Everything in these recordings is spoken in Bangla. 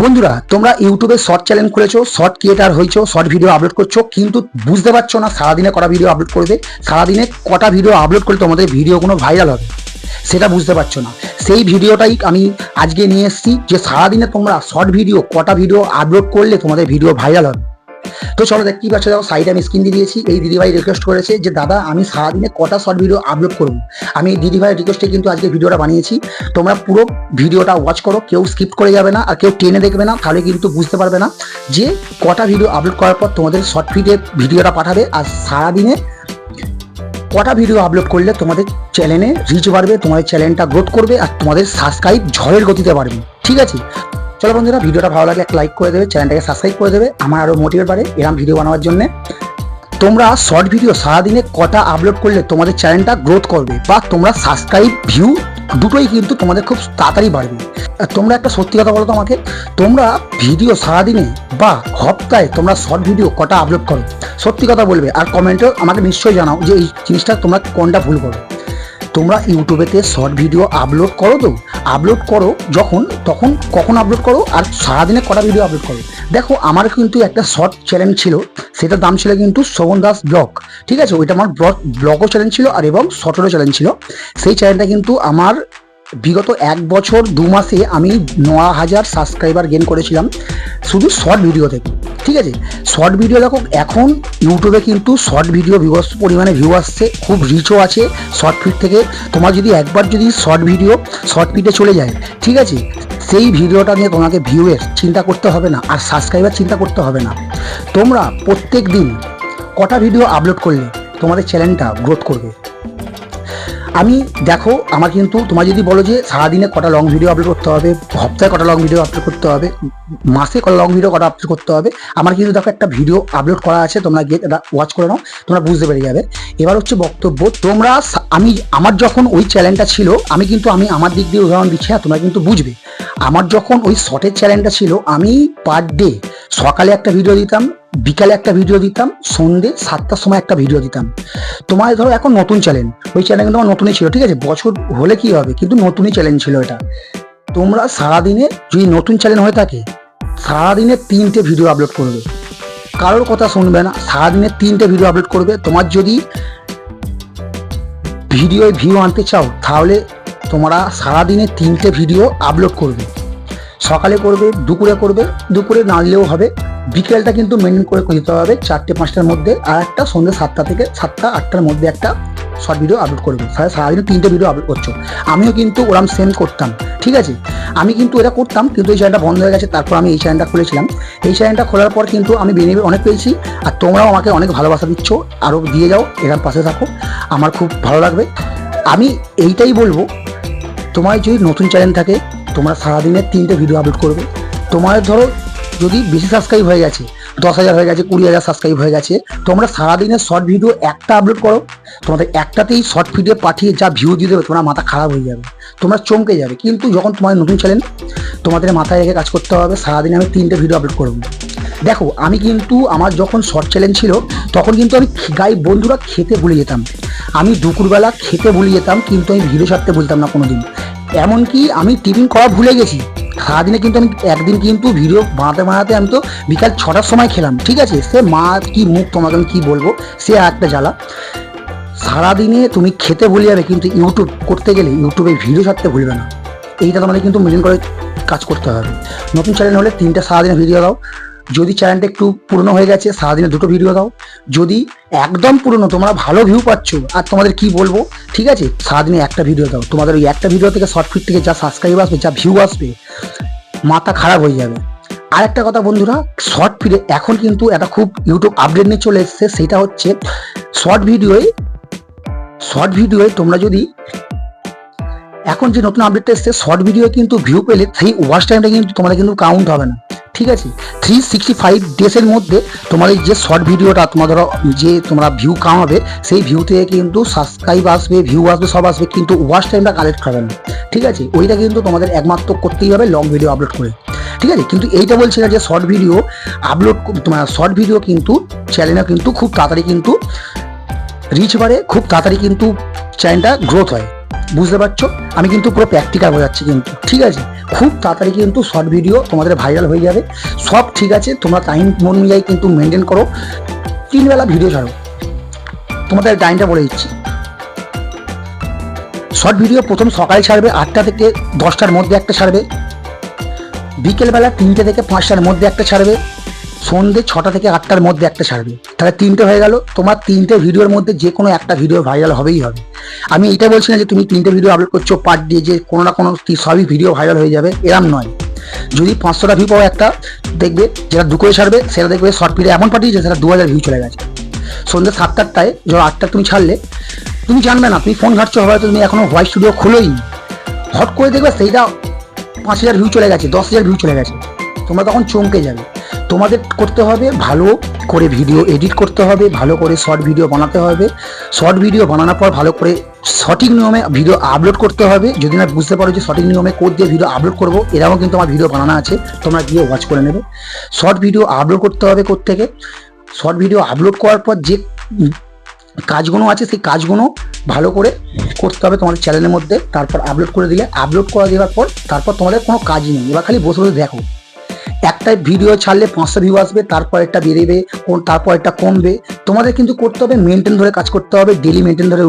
বন্ধুরা, তোমরা ইউটিউবে শর্ট চ্যানেল খুলেছো শর্ট ক্রিয়েটার হয়েছো শর্ট ভিডিও আপলোড করছ, কিন্তু বুঝতে পারছ না সারাদিনে কটা ভিডিও আপলোড করবে, সারাদিনে কটা ভিডিও আপলোড করলে তোমাদের ভিডিও কোনো ভাইরাল হবে, সেটা বুঝতে পারছ না। সেই ভিডিওটাই আমি আজকে নিয়ে এসেছি, যে সারাদিনে তোমরা শর্ট ভিডিও কটা ভিডিও আপলোড করলে তোমাদের ভিডিও ভাইরাল হবে। তো চলো দেখ, কি পাচ্ছ দেখো সাইডে আমি স্ক্রিন দিয়ে দিয়েছি। এই দিদিভাই রিকোয়েস্ট করেছে যে, দাদা, আমি সারাদিনে কটা শর্ট ভিডিও আপলোড করব? আমি এই দিদিভাইয়ের রিকোয়েস্টে কিন্তু আজকে ভিডিওটা বানিয়েছি। তোমরা পুরো ভিডিওটা ওয়াচ করো, কেউ স্কিপ করে যাবে না, আর কেউ টেনে দেখবে না, তাহলে কিন্তু বুঝতে পারবে না যে, কটা ভিডিও আপলোড করার পর তোমাদের শর্ট ফিডে ভিডিওটা পাঠাবে। আর সারাদিনে কটা ভিডিও আপলোড করলে তোমাদের চ্যানেলে রিচ বাড়বে, তোমাদের চ্যানেলটা গ্রোথ করবে, আর তোমাদের সাবস্ক্রাইব ঝড়ের গতিতে বাড়বে। ঠিক আছে? চলো বন্ধুরা, ভিডিওটা ভালো লাগলে একটা লাইক করে দেবে, চ্যানেলটাকে সাবস্ক্রাইব করে দেবে, আমার আরও মোটিভেট বাড়ে এরকম ভিডিও বানানোর জন্য। তোমরা শর্ট ভিডিও সারাদিনে কটা আপলোড করলে তোমাদের চ্যানেলটা গ্রোথ করবে বা তোমরা সাবস্ক্রাইব ভিউ দুটোই কিন্তু তোমাদের খুব তাড়াতাড়ি বাড়বে। তোমরা একটা সত্যি কথা বলো তো আমাকে, তোমরা ভিডিও সারাদিনে বা হপ্তাহে তোমরা শর্ট ভিডিও কটা আপলোড করো? সত্যি কথা বলবে, আর কমেন্টেও আমাকে নিশ্চয়ই জানাও যে এই জিনিসটা তোমরা কোনটা ভুল করো। তোমরা ইউটিউবেতে শর্ট ভিডিও আপলোড করো তো। আপলোড করো যখন, তখন কখন আপলোড করো? আর সারাদিনে কটা ভিডিও আপলোড করো? দেখো, আমার কিন্তু একটা শর্ট চ্যানেল ছিল, সেটার দাম ছিল কিন্তু শোভন দাস ব্লগ। ঠিক আছে, ওইটা আমার ব্লগ, ব্লগও চ্যানেল ছিল আর এবং শর্টেরও চ্যানেল ছিল। সেই চ্যানেলটা কিন্তু আমার বিগত এক বছর, দু মাসে আমি ন হাজার সাবস্ক্রাইবার গেন করেছিলাম শুধু শর্ট ভিডিও থেকে। ঠিক আছে? শর্ট ভিডিও দেখো, এখন ইউটিউবে কিন্তু শর্ট ভিডিও বিভস্ত পরিমাণে ভিউ আসছে, খুব রিচও আছে শর্ট ফিড থেকে। তোমার যদি একবার যদি শর্ট ভিডিও শর্ট ফিডে চলে যায়, ঠিক আছে? সেই ভিডিওটা নিয়ে তোমাকে ভিউয়ের চিন্তা করতে হবে না, আর সাবস্ক্রাইবার চিন্তা করতে হবে না। তোমরা প্রত্যেক দিন কটা ভিডিও আপলোড করলে, তোমাদের চ্যানেলটা গ্রোথ করবে। আমি, দেখো, আমার কিন্তু, তোমার যদি বলো যে সারাদিনে কটা লং ভিডিও আপলোড করতে হবে, সপ্তাহে কটা লং ভিডিও আপলোড করতে হবে, মাসে কটা লং ভিডিও কটা আপলোড করতে হবে, আমার কিন্তু দেখো একটা ভিডিও আপলোড করা আছে, তোমরা গিয়ে এটা ওয়াচ করে নাও, তোমরা বুঝতে পেরে যাবে। এবার হচ্ছে বক্তব্য, তোমরা আমি, আমার যখন ওই চ্যানেলটা ছিল, আমি কিন্তু, আমি আমার দিক দিয়ে উদাহরণ দিচ্ছি হ্যাঁ তোমরা কিন্তু বুঝবে। আমার যখন ওই শর্টের চ্যানেলটা ছিল, আমি পার ডে সকালে একটা ভিডিও দিতাম বিকালে একটা ভিডিও দিতাম, সন্ধে সাতটার সময় একটা ভিডিও দিতাম। তোমার ধরো এখন নতুন চ্যানেল ওই চ্যানেল কিন্তু আমার নতুনই ছিল, ঠিক আছে? বছর হলে কি হবে? কিন্তু নতুনই চ্যানেল ছিল এটা। তোমরা সারাদিনে যদি নতুন চ্যানেল হয়ে থাকে, সারাদিনে তিনটে ভিডিও আপলোড করবে। কারোর কথা শুনবে না, সারাদিনে তিনটে ভিডিও আপলোড করবে। তোমার যদি ভিডিও ভিউ আনতে চাও, তাহলে তোমরা সারাদিনে তিনটে ভিডিও আপলোড করবে। সকালে করবে, দুপুরে করবে, দুপুরে না হবে। বিকেলটা কিন্তু মেনটেন করে দিতে হবে চারটে, পাঁচটার মধ্যে আর একটা সন্ধ্যে সাতটা থেকে সাতটা, আটটার মধ্যে একটা শর্ট ভিডিও আপলোড করবে। সারা সারাদিনে তিনটে ভিডিও আপলোড করছ। আমিও কিন্তু ওরম সেম করতাম, ঠিক আছে? আমি কিন্তু এটা করতাম, কিন্তু এই চ্যানেলটা বন্ধ হয়ে গেছে, তারপর আমি এই চ্যানেলটা খুলেছিলাম। এই চ্যানেলটা খোলার পর কিন্তু আমি বেনিফিট অনেক পেয়েছি, আর তোমরাও আমাকে অনেক ভালোবাসা দিচ্ছ, আরও দিয়ে যাও, এরম পাশে থাকো, আমার খুব ভালো লাগবে। আমি এইটাই বলব, তোমার যদি নতুন চ্যানেল থাকে, তোমরা সারাদিনে তিনটে ভিডিও আপলোড করবে। তোমার ধরো যদি বেশি সাবস্ক্রাইব হয়ে গেছে, দশ হাজার হয়ে গেছে, কুড়ি হাজার সাবস্ক্রাইব হয়ে গেছে, তোমরা সারাদিনে শর্ট ভিডিও একটা আপলোড করো, তোমাদের একটাতেই শর্ট ভিডিও পাঠিয়ে যা ভিউ দিয়ে দেবে, তোমার মাথা খারাপ হয়ে যাবে, তোমরা চমকে যাবে। কিন্তু যখন তোমার নতুন চ্যানেল তোমাদের মাথায় রেখে কাজ করতে হবে, সারাদিনে আমি তিনটে ভিডিও আপলোড করব। দেখো, আমি কিন্তু আমার যখন শর্ট চ্যালেঞ্জ ছিল, তখন কিন্তু আমি গাই বন্ধুরা খেতে ভুলে যেতাম। আমি দুপুরবেলা খেতে ভুলে যেতাম, কিন্তু আমি ভিডিও ছাড়তে বলতাম না কোনোদিন। এমনকি আমি টিফিন করা ভুলে গেছি। সারাদিনে কিন্তু আমি একদিন কিন্তু ভিডিও বানাতে বাঁধাতে আমি তো বিকাল ছটার সময় খেলাম, ঠিক আছে? সে মা কি মুখ তোমাকে আমি কি বলব? সে একটা জ্বালা। সারাদিনে তুমি খেতে ভুলে যাবে কিন্তু ইউটিউব করতে গেলে ইউটিউবে ভিডিও ছাড়তে ভুলবে না। এইটা তোমাদের কিন্তু মেনটেন করে কাজ করতে হবে। নতুন চ্যানেল হলে তিনটা সারাদিনে ভিডিও দাও। যদি চ্যানেলটা একটু পুরনো হয়ে গেছে, সারাদিনে দুটো ভিডিও দাও। যদি একদম পুরনো, তোমরা ভালো ভিউ পাচ্ছ, আর তোমাদের কি বলব, ঠিক আছে? সারাদিনে একটা ভিডিও দাও। তোমাদের ওই একটা ভিডিও থেকে শর্ট ফিট থেকে যা সাবস্ক্রাইব আসবে, যা ভিউ আসবে, মাথা খারাপ হয়ে যাবে। আর একটা কথা বন্ধুরা শর্ট ফিডে এখন কিন্তু একটা খুব ইউটিউব আপডেট নিয়ে চলে এসেছে, সেটা হচ্ছে শর্ট ভিডিওয়ে শর্ট ভিডিওয়ে তোমরা যদি এখন যে নতুন আপডেটটা এসছে শর্ট ভিডিও কিন্তু ভিউ পেলে সেই ওয়াচ টাইমটা কিন্তু তোমাদের কিন্তু কাউন্ট হবে না। ঠিক আছে? থ্রি সিক্সটি ফাইভ ডেজের মধ্যে তোমাদের যে শর্ট ভিডিওটা তোমার ধরো যে তোমরা ভিউ কামাবে, সেই ভিউ থেকে কিন্তু সাবস্ক্রাইব আসবে ভিউ আসবে, সব আসবে, কিন্তু ওয়াচ টাইমটা কালেক্ট হবে না। ঠিক আছে? ওইটা কিন্তু তোমাদের একমাত্র করতেই হবে লং ভিডিও আপলোড করে। ঠিক আছে? কিন্তু এইটা বলছি না যে শর্ট ভিডিও আপলোড তোমার শর্ট ভিডিও কিন্তু চ্যানেলে কিন্তু খুব তাড়াতাড়ি কিন্তু রিচ বাড়ে, খুব তাড়াতাড়ি কিন্তু চ্যানেলটা গ্রোথ হয়। বুঝতে পারছ? আমি কিন্তু পুরো প্র্যাকটিক্যাল বোঝাচ্ছি কিন্তু, ঠিক আছে? খুব তাড়াতাড়ি কিন্তু শর্ট ভিডিও তোমাদের ভাইরাল হয়ে যাবে। সব ঠিক আছে, তোমরা টাইম অনুযায়ী কিন্তু মেনটেন করো। তিনবেলা ভিডিও ছাড়ো। তোমাদের টাইমটা বলে দিচ্ছি। শর্ট ভিডিও প্রথম সকালে ছাড়বে আটটা থেকে দশটার মধ্যে একটা ছাড়বে। বিকেলবেলা তিনটে থেকে পাঁচটার মধ্যে একটা ছাড়বে। সন্ধ্যে ছটা থেকে আটটার মধ্যে একটা ছাড়বে। তাহলে তিনটে হয়ে গেল। তোমার তিনটে ভিডিওর মধ্যে যে কোনো একটা ভিডিও ভাইরাল হবেই হবে। আমি এটা বলছি না যে তুমি তিনটে ভিডিও আপলোড করছ পার ডে যে কোনো না কোনো সবই ভিডিও ভাইরাল হয়ে যাবে। এরম নয়। যদি পাঁচশোটা ভিউ পাও একটা, দেখবে যেটা দু করে ছাড়বে, সেটা দেখবে শর্ট ভিডিও এমন পাঠিয়েছে, সেটা দু হাজার ভিউ চলে গেছে। সন্ধ্যে সাতটারটায় যখন আটটা তুমি ছাড়লে, তুমি জানবে না, তুমি ফোন ঘাটছো, হয়তো তুমি এখনও হোয়াইট স্টুডিও খোলোই হট করে দেখবে সেইটা পাঁচ হাজার ভিউ চলে গেছে, দশ হাজার ভিউ চলে গেছে। তোমরা তখন চমকে যাবে। তোমাদের করতে হবে ভালো করে ভিডিও এডিট করতে হবে, ভালো করে শর্ট ভিডিও বানাতে হবে। শর্ট ভিডিও বানানোর পর ভালো করে সঠিক নিয়মে ভিডিও আপলোড করতে হবে। যদি না বুঝতে পারো যে সঠিক নিয়মে কোড দিয়ে ভিডিও আপলোড করব এরকম কিন্তু আমার ভিডিও বানানো আছে, তোমরা গিয়ে ওয়াচ করে নেবে। শর্ট ভিডিও আপলোড করতে হবে থেকে। শর্ট ভিডিও আপলোড করার পর যে কাজগুলো আছে, সেই কাজগুলো ভালো করে করতে হবে তোমাদের চ্যানেলের মধ্যে। তারপর আপলোড করে দিলে আপলোড করে দেওয়ার পর তারপর তোমাদের কোনো কাজই নেই। এবার খালি বসে বসে দেখো। একটা ভিডিও ছাড়লে পাঁচশো ভিউ আসবে, তারপর একটা বেরোবে কোন তারপর একটা কমবে। তোমাদের কিন্তু করতে হবে মেনটেন ধরে কাজ করতে হবে ডেলি মেনটেন ধরে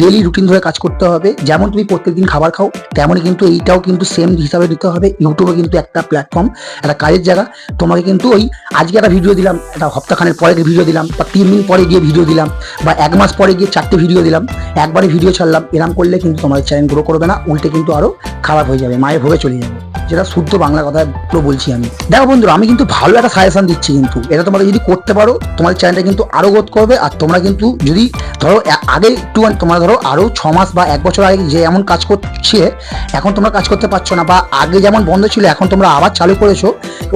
ডেলি রুটিন ধরে কাজ করতে হবে। যেমন তুমি প্রত্যেকদিন খাবার খাও, তেমনই কিন্তু এইটাও কিন্তু সেম হিসাবে দিতে হবে। ইউটিউবে কিন্তু একটা প্ল্যাটফর্ম একটা কাজের জায়গা। তোমাকে কিন্তু ওই আজকে একটা ভিডিও দিলাম, একটা সপ্তাহখানের পরে ভিডিও দিলাম, বা তিন দিন পরে গিয়ে ভিডিও দিলাম, বা এক মাস পরে গিয়ে চারটে ভিডিও দিলাম একবারে ভিডিও ছাড়লাম, এরম করলে কিন্তু তোমাদের চ্যানেল গ্রো করবে না, উল্টে কিন্তু আরও খারাপ হয়ে যাবে, মায়ের ভোগে চলে যাবে। যেটা শুদ্ধ বাংলা কথা পুরো বলছি আমি। দেখো বন্ধুরা আমি কিন্তু ভালো একটা সাজেশন দিচ্ছি কিন্তু। এটা তোমরা যদি করতে পারো তোমাদের চ্যানেলটা কিন্তু আরও গ্রোথ করবে। আর তোমরা কিন্তু যদি ধরো আগে একটু তোমরা ধরো, আরও ছ মাস বা এক বছর আগে যে এমন কাজ করছে, এখন তোমরা কাজ করতে পারছ না বা আগে যেমন বন্ধ ছিল, এখন তোমরা আবার চালু করেছ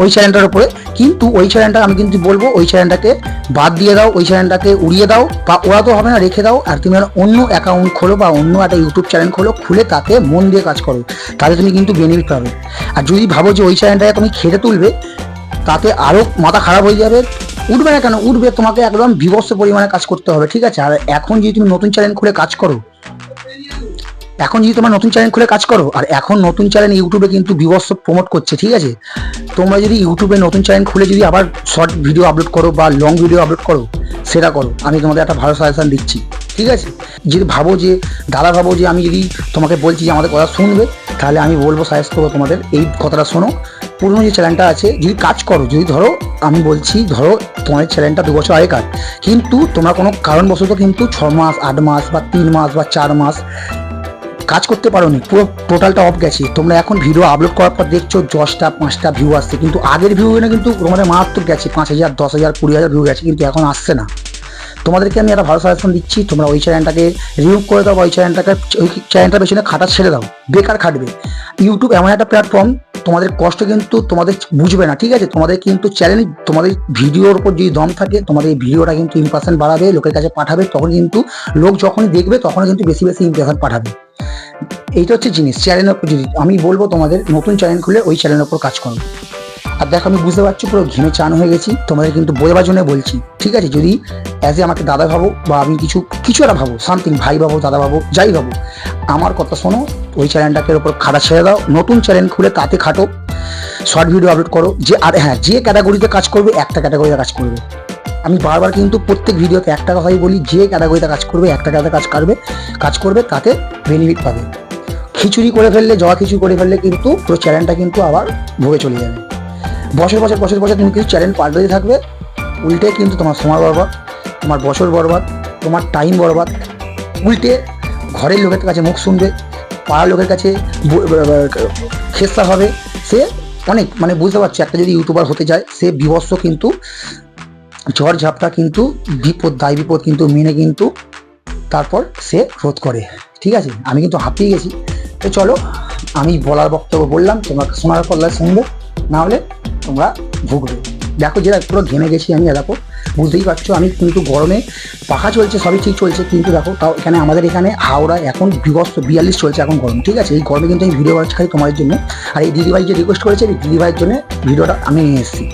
ওই চ্যানেলটার উপরে। কিন্তু ওই চ্যানেলটা আমি কিন্তু বলব, ওই চ্যানেলটাকে বাদ দিয়ে দাও, ওই চ্যানেলটাকে উড়িয়ে দাও, বা ওরা তো হবে না, রেখে দাও, আর তুমি অন্য অ্যাকাউন্ট খোলো বা অন্য একটা ইউটিউব চ্যানেল খোলো, খুলে তাতে মন দিয়ে কাজ করো তাহলে তুমি কিন্তু বেনিফিট পাবে। আর যদি ভাবো যে ওই চ্যানেলটাকে তুমি খেতে তুলবে, তাতে আরও মাথা খারাপ হয়ে যাবে, উঠবে না কেন? উঠবে, তোমাকে একদম বিভৎস পরিমাণে কাজ করতে হবে, ঠিক আছে? আর এখন যদি তুমি নতুন চ্যানেল খুলে কাজ করো এখন যদি তোমার নতুন চ্যানেল খুলে কাজ করো, আর এখন নতুন চ্যানেল ইউটিউবে কিন্তু বিভৎস প্রমোট করছে, ঠিক আছে? তোমরা যদি ইউটিউবে নতুন চ্যানেল খুলে যদি আবার শর্ট ভিডিও আপলোড করো বা লং ভিডিও আপলোড করো, সেটা করো। আমি তোমাদের একটা ভালো সাজেশন দিচ্ছি, ঠিক আছে? যদি ভাবো যে, দাদা ভাবো যে, আমি যদি তোমাকে বলছি যে, আমাদের কথা শুনবে, তাহলে আমি বলব সাজেস্ট করব তোমাদের এই কথাটা শোনো। পুরনো যে চ্যানেলটা আছে, যদি কাজ করো, যদি ধরো, আমি বলছি, ধরো তোমার চ্যানেলটা দু বছর আগেকার, কিন্তু তোমরা কোনো কারণবশত কিন্তু ছ মাস, আট মাস বা তিন মাস বা চার মাস কাজ করতে পারোনি, পুরো টোটালটা অফ গেছে। তোমরা এখন ভিডিও আপলোড করার পর দেখছ, দশটা, পাঁচটা ভিউ আসছে। কিন্তু আগের ভিউ না কিন্তু তোমাদের মারাত্মক গেছে। পাঁচ হাজার, দশ হাজার, কুড়ি হাজার ভিউ গেছে, কিন্তু এখন আসছে না। তোমাদেরকে আমি একটা ভালো সাজেশন দিচ্ছি, তোমরা ওই চ্যানেলটাকে রিমুভ করে দাও ওই চ্যানেলটাকে ওই চ্যানেলটার পেছনে খাটা ছেড়ে দাও। বেকার খাটবে। ইউটিউব এমন একটা প্ল্যাটফর্ম তোমাদের কষ্ট কিন্তু তোমাদের বুঝবে না, ঠিক আছে? তোমাদের কিন্তু চ্যানেল তোমাদের ভিডিওর উপর যদি দম থাকে, তোমাদের এই ভিডিওটা কিন্তু ইম্প্রেশন বাড়াবে, লোকের কাছে পাঠাবে, তখন কিন্তু লোক যখনই দেখবে, তখন কিন্তু বেশি বেশি ইম্প্রেশন পাঠাবে। এইটা হচ্ছে জিনিস চ্যানেলের উপর যদি, আমি বলব তোমাদের নতুন চ্যানেল খুলে ওই চ্যানেলের উপর কাজ করো। আর দেখো, আমি বুঝতে পারছি, পুরো ঘিমে চান হয়ে গেছি। তোমাদের কিন্তু বোঝাবার জন্য বলছি। ঠিক আছে, যদি অ্যাজ এ আমাকে দাদা ভাবো, বা আমি কিছু কিছু একটা ভাবো সামথিং ভাই ভাবো, দাদা ভাবো, যাই ভাবো, আমার কথা শোনো, ওই চ্যানেলটাকে ওপর খাটা ছেড়ে দাও, নতুন চ্যানেল খুলে তাতে খাটো শর্ট ভিডিও আপলোড করো, যে আর হ্যাঁ যে ক্যাটাগরিতে কাজ করবে, একটা ক্যাটাগরিতে কাজ করবে। আমি বারবার কিন্তু প্রত্যেক ভিডিওতে একটা কথাই বলি, যে ক্যাটাগরিতে কাজ করবে, একটা ক্যাটাগরিতে কাজ করবে কাজ করবে, তাতে বেনিফিট পাবে। খিচুড়ি করে ফেললে, জবা খিচুড়ি করে ফেললে কিন্তু পুরো চ্যানেলটা কিন্তু আবার ভোগে চলে যাবে। বছর বছর বছর বছর তুমি কিছু চ্যানেল পাল্টাতে থাকবে। উল্টে কিন্তু তোমার সময় বরবাদ, তোমার বছর বরবাদ, তোমার টাইম বরবাদ। উল্টে ঘরের লোকের কাছে মুখ শুনবে, পাড়ার লোকের কাছে খেসা হবে। সে অনেক মানে বুঝতে পারছ, একটা যদি ইউটিউবার হতে যায় সে বিভৎস কিন্তু ঝড় ঝাপটা কিন্তু, বিপদ, দায় বিপদ কিন্তু মেনে কিন্তু তারপর সে রোধ করে। ঠিক আছে? আমি কিন্তু হাঁপিয়ে গেছি। তো চলো, আমি বলার বক্তব্য বললাম তোমরা শোনার করলে শুনবে। না হলে তোমরা ভুগবে। দেখো যেটা পুরো ঘেমে গেছি আমি দেখো, বুঝতেই পারছ আমি কিন্তু গরমে পাখা চলছে, সবই ঠিক চলছে, কিন্তু দেখো, তাও এখানে আমাদের এখানে হাওড়া এখন বিভস্ত বিয়াল্লিশ চলছে এখন গরম, ঠিক আছে? এই গরমে কিন্তু আমি ভিডিও বানাচ্ছি খালি তোমাদের জন্য। আর এই দিদিভাই যে রিকোয়েস্ট করেছে, এই দিদিভাইয়ের জন্য ভিডিওটা আমি নিয়ে এসেছি।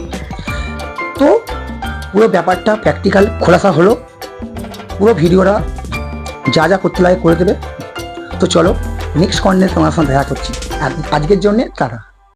তো পুরো ব্যাপারটা প্র্যাকটিক্যাল খোলাসা হলো। পুরো ভিডিওটা যা যা করতে লাগে করে দেবে। তো চলো নেক্সট কন্টেন্ট তোমার সঙ্গে দেখা করছি আজকের জন্যে টাটা।